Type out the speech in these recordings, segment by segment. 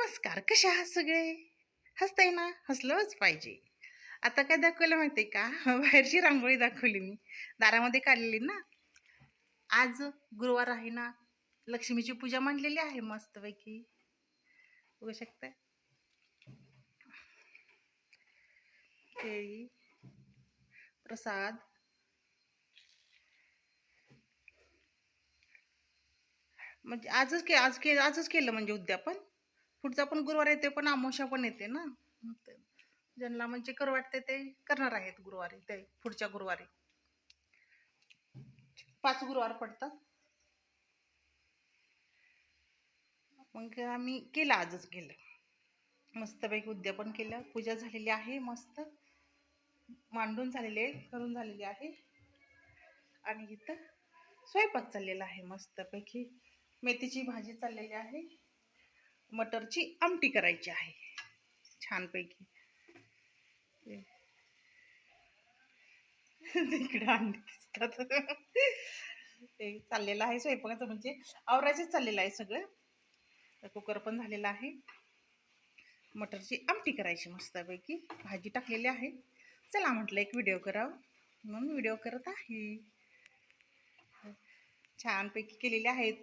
नमस्कार कसे आहात सगळे? हसताय ना? हसलंच पाहिजे. आता काय दाखवलं माहिती का? बाहेरची रांगोळी दाखवली मी. दारामध्ये काढलेली ना. आज गुरुवार आहे ना. लक्ष्मीची पूजा मांडलेली आहे मस्तपैकी. बघू शकताय केळी प्रसाद. म्हणजे आजच के आज के आजच केलं म्हणजे उद्या पण पुढचा पण गुरुवार येते पण अमावस्या पण येते ना. ते ज्यांना म्हणजे करू वाटते ते करणार आहेत गुरुवारी ते पुढच्या गुरुवारी. पाच गुरुवार पडतात. मग आम्ही केलं आजच केलं. मस्तपैकी उद्यापन केलं. पूजा झालेली आहे मस्त. मांडून झालेली आहे करून झालेली आहे. आणि इथं स्वयंपाक चाललेला आहे मस्तपैकी मेथीची भाजी चाललेली आहे. मटरची आमटी करायची आहे. छानपैकी. तिकडे अंडी दिसतात. ते चाललेलं आहे स्वयंपाकाचं म्हणजे आवरायचंच चाललेलं आहे सगळं. कुकर पण झालेला आहे. मटरची आमटी करायची मस्तपैकी. भाजी टाकलेली आहे. चला म्हटलं एक व्हिडिओ करावं. म्हणून व्हिडिओ करत आहे. छानपैकी केलेले आहेत.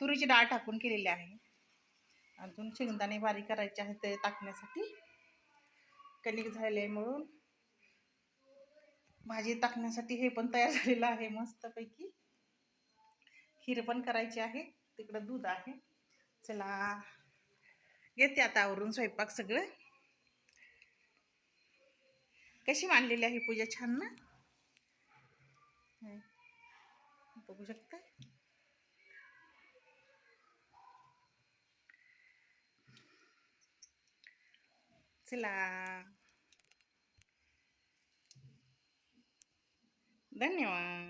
तुरीची डाळ टाकून केलेली आहे. अजून शेंगदाणे बारीक करायचे आहेत ते टाकण्यासाठी. कणिक झाले आहे म्हणून. भाजी टाकण्यासाठी हे पण तयार झालेलं आहे मस्तपैकी. खीर पण करायची आहे. तिकडं दूध आहे. चला. येते आता आवरून स्वयंपाक सगळं. कशी मांडलेली आहे पूजा छान ना? बघू शकता? चला धन्यवाद